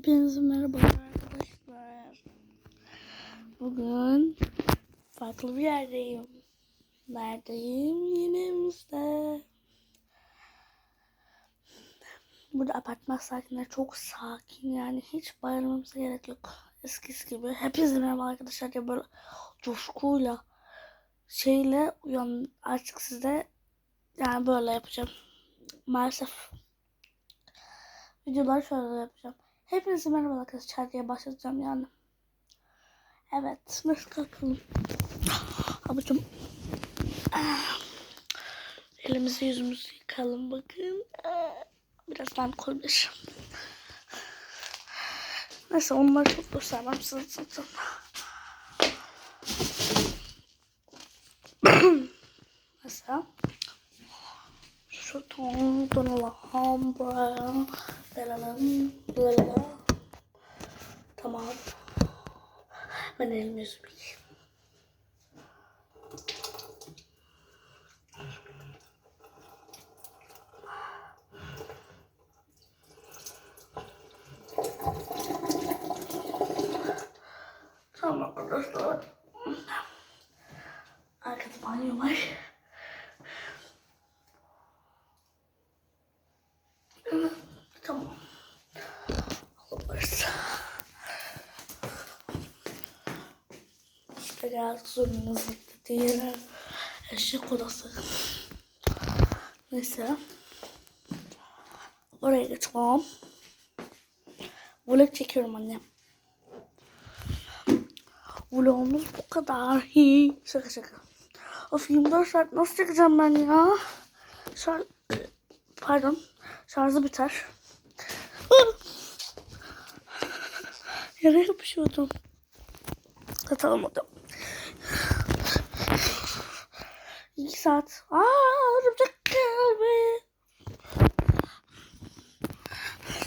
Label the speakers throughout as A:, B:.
A: Hepinize merhaba arkadaşlar. Bugün farklı bir yerdeyim. Neredeyim? Yine evimizde. Burada apartman sakinleri çok sakin yani hiç bağırmamıza gerek yok. Eskisi gibi. Hepinize merhaba arkadaşlar ya böyle coşkuyla şeyle uyan artık size yani böyle yapacağım. Maalesef videoları şöyle yapacağım. Hepinize merhaba arkadaşlar diye başlayacağım yani. Evet, nasıl kalkalım? Abucum. Ah. Elimizi yüzümüzü yıkalım bakın. Ah. Birazdan koyabilirim. Neyse onları çok göstermem size zaten. Mesela şu ton donalım buraya verelim böyle tamam ben elimi yıkayayım. Tamam arkadaşlar. Arkada banyo var. Geldik zorunuzun diğer eşek odası. Neyse. Oraya geçmem. Vlog çekiyorum annem. Vlogumuz bu kadar. Hi. Şaka şaka. Of 24 saat nasıl çekeceğim ben ya? Şar Pardon. Şarjı biter. Yere yapışıyordum. Katılamadım. İki saat. Aa, örümcek geldi.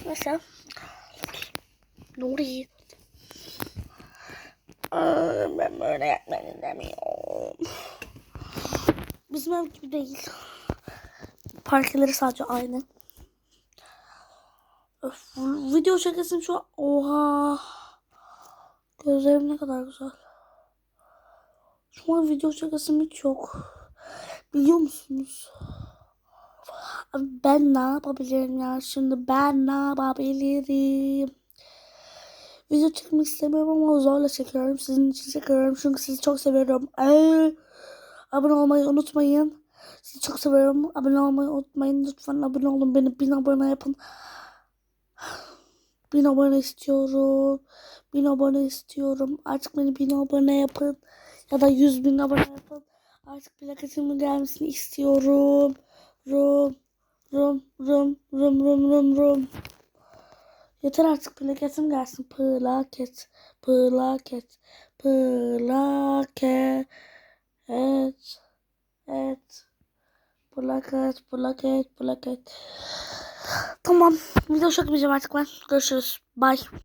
A: Neyse. Nuri. Aa, Ben böyle yapmak istemiyorum. Bizim ev gibi değil. Parkeleri sadece aynı. Öf, video çekesim şu an. Oha. Gözlerim ne kadar güzel. Şu an video çekesim hiç yok. Biliyor musunuz? Ben ne yapabilirim ya şimdi ben ne yapabilirim? Video çekmek istemiyorum ama zorla çekiyorum. Sizin için çekiyorum çünkü sizi çok seviyorum. Ee, abone olmayı unutmayın. Sizi çok seviyorum. Abone olmayı unutmayın. Lütfen abone olun. Beni bin abone yapın. Bin abone istiyorum. Bin abone istiyorum. Artık beni bin abone yapın. Ya da yüz bin abone yapın. Artık plakatımın gelmesini istiyorum. Rum. Rum. Rum. Rum. Rum. Rum. Rum. Yeter artık plakatım gelsin. Plaket. Plaket. Plaket. Evet. Evet. Plaket. Plaket. Plaket. Tamam. Video çekmeyeceğim artık ben. Görüşürüz. Bye.